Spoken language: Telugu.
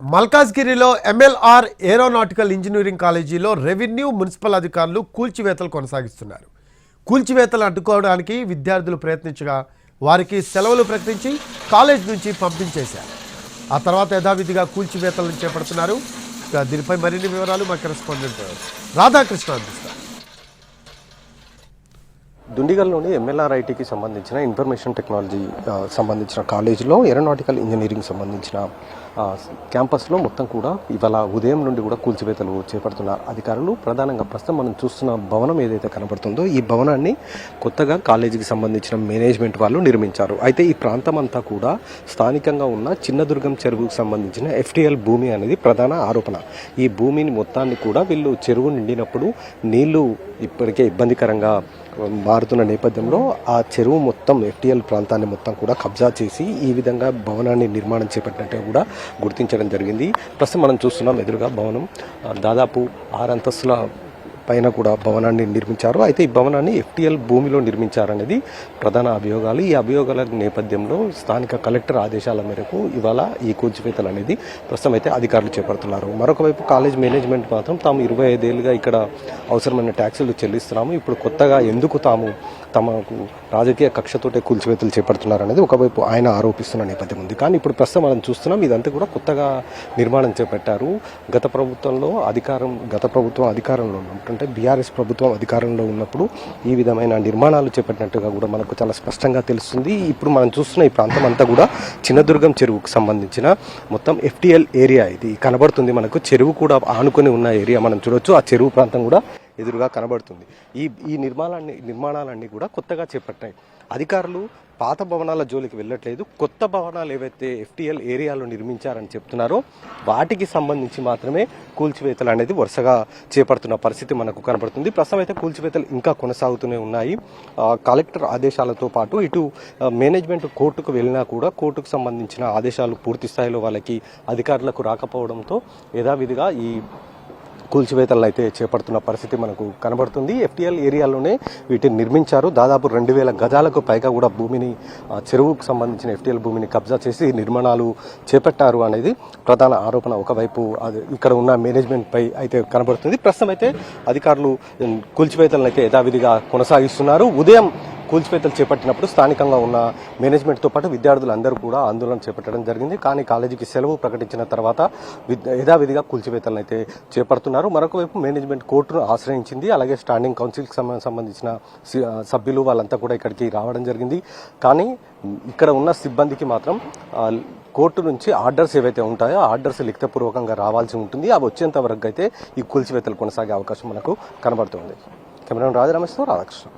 మల్కాజ్గిరిలో ఎంఎల్ఆర్ ఏరోనాటికల్ ఇంజనీరింగ్ కాలేజీలో రెవెన్యూ మున్సిపల్ అధికారులు కూల్చివేతలు కొనసాగిస్తున్నారు. కూల్చివేతలు అడ్డుకోవడానికి విద్యార్థులు ప్రయత్నించగా వారికి సెలవులు ప్రకటించి కాలేజ్ నుంచి పంపించేశారు. ఆ తర్వాత యథావిధిగా కూల్చివేతలను చేపడుతున్నారు. దీనిపై మరిన్ని వివరాలు మా కరెస్పాండెంట్ రాధాకృష్ణ అందిస్తారు. దుండిగల్లోని ఎంఎల్ఆర్ఐటికి సంబంధించిన ఇన్ఫర్మేషన్ టెక్నాలజీ సంబంధించిన కాలేజీలో ఏరోనాటికల్ ఇంజనీరింగ్ సంబంధించిన క్యాంపస్లో మొత్తం కూడా ఇవాళ ఉదయం నుండి కూడా కూల్చివేతలు చేపడుతున్న అధికారులు. ప్రధానంగా ప్రస్తుతం మనం చూస్తున్న భవనం ఏదైతే కనబడుతుందో ఈ భవనాన్ని కొత్తగా కాలేజీకి సంబంధించిన మేనేజ్మెంట్ వాళ్ళు నిర్మించారు. అయితే ఈ ప్రాంతం అంతా కూడా స్థానికంగా ఉన్న చిన్నదుర్గం చెరువుకు సంబంధించిన ఎఫ్టీఎల్ భూమి అనేది ప్రధాన ఆరోపణ. ఈ భూమిని మొత్తాన్ని కూడా వీళ్ళు చెరువు నిండినప్పుడు నీళ్ళు ఇప్పటికే ఇబ్బందికరంగా మారుతున్న నేపథ్యంలో ఆ చెరువు మొత్తం ఎఫ్టిఎల్ ప్రాంతాన్ని మొత్తం కూడా కబ్జా చేసి ఈ విధంగా భవనాన్ని నిర్మాణం చేపట్టినట్టుగా కూడా గుర్తించడం జరిగింది. ప్రస్తుతం మనం చూస్తున్నాం ఎదురుగా భవనం. దాదాపు ఆరు అంతస్తుల పైన కూడా భవనాన్ని నిర్మించారు. అయితే ఈ భవనాన్ని ఎఫ్టీఎల్ భూమిలో నిర్మించారనేది ప్రధాన అభియోగాలు. ఈ అభియోగాల నేపథ్యంలో స్థానిక కలెక్టర్ ఆదేశాల మేరకు ఇవాళ ఈ కూల్చివేతలు అనేది ప్రస్తుతం అయితే అధికారులు చేపడుతున్నారు. మరొక వైపు కాలేజ్ మేనేజ్మెంట్ మాత్రం తాము ఇరవై ఐదేళ్ళుగా ఇక్కడ అవసరమైన ట్యాక్సులు చెల్లిస్తున్నాము. ఇప్పుడు కొత్తగా ఎందుకు తాము తమకు రాజకీయ కక్షతోటే కూల్చివేతలు చేపడుతున్నారు అనేది ఒకవైపు ఆయన ఆరోపిస్తున్న నేపథ్యం ఉంది. కానీ ఇప్పుడు ప్రస్తుతం మనం చూస్తున్నాం ఇదంతా కూడా కొత్తగా నిర్మాణం చేపట్టారు. గత ప్రభుత్వంలో అధికారం గత ప్రభుత్వం అధికారంలో ఉన్నప్పుడు అంటే బీఆర్ఎస్ ప్రభుత్వం అధికారంలో ఉన్నప్పుడు ఈ విధమైన నిర్మాణాలు చేపట్టినట్టుగా కూడా మనకు చాలా స్పష్టంగా తెలుస్తుంది. ఇప్పుడు మనం చూస్తున్న ఈ ప్రాంతం అంతా కూడా చిన్నదుర్గం చెరువుకు సంబంధించిన మొత్తం ఎఫ్టిఎల్ ఏరియా ఇది. కనబడుతుంది మనకు. చెరువు కూడా ఆనుకొని ఉన్న ఏరియా మనం చూడొచ్చు. ఆ చెరువు ప్రాంతం కూడా ఎదురుగా కనబడుతుంది. ఈ ఈ నిర్మాణాన్ని నిర్మాణాలన్నీ కూడా కొత్తగా చేపట్టాయి అధికారులు పాత భవనాల జోలికి వెళ్ళట్లేదు. కొత్త భవనాలు ఏవైతే ఎఫ్టీఎల్ ఏరియాలో నిర్మించారని చెప్తున్నారో వాటికి సంబంధించి మాత్రమే కూల్చివేతలు అనేది వరుసగా చేపడుతున్న పరిస్థితి మనకు కనబడుతుంది. ప్రస్తుతం అయితే కూల్చివేతలు ఇంకా కొనసాగుతూనే ఉన్నాయి. కలెక్టర్ ఆదేశాలతో పాటు ఇటు మేనేజ్మెంట్ కోర్టుకు వెళ్ళినా కూడా కోర్టుకు సంబంధించిన ఆదేశాలు పూర్తి స్థాయిలో వాళ్ళకి అధికారులకు రాకపోవడంతో యథావిధిగా ఈ కూల్చివేతలను అయితే చేపడుతున్న పరిస్థితి మనకు కనబడుతుంది. ఎఫ్టీఎల్ ఏరియాలోనే వీటిని నిర్మించారు. దాదాపు రెండు వేల గజాలకు పైగా కూడా భూమిని చెరువుకు సంబంధించిన ఎఫ్టీఎల్ భూమిని కబ్జా చేసి నిర్మాణాలు చేపట్టారు అనేది ప్రధాన ఆరోపణ ఒకవైపు అది ఇక్కడ ఉన్న మేనేజ్మెంట్పై అయితే కనబడుతుంది. ప్రస్తుతం అయితే అధికారులు కూల్చివేతలను అయితే యథావిధిగా కొనసాగిస్తున్నారు. ఉదయం కూల్చిపేతలు చేపట్టినప్పుడు స్థానికంగా ఉన్న మేనేజ్మెంట్తో పాటు విద్యార్థులు అందరూ కూడా ఆందోళన చేపట్టడం జరిగింది. కానీ కాలేజీకి సెలవు ప్రకటించిన తర్వాత యథావిధిగా కూల్చిపేతలను అయితే చేపడుతున్నారు. మరొక వైపు మేనేజ్మెంట్ కోర్టును ఆశ్రయించింది. అలాగే స్టాండింగ్ కౌన్సిల్కి సంబంధించిన సి- సభ్యులు వాళ్ళంతా కూడా ఇక్కడికి రావడం జరిగింది. కానీ ఇక్కడ ఉన్న సిబ్బందికి మాత్రం కోర్టు నుంచి ఆర్డర్స్ ఏవైతే ఉంటాయో ఆర్డర్స్ లిఖితపూర్వకంగా రావాల్సి ఉంటుంది. అవి వచ్చేంత వరకు అయితే ఈ కూల్చివేతలు కొనసాగే అవకాశం మనకు కనబడుతుంది. కెమెరా రాజరామేశ్వరం రాధాకృష్ణ.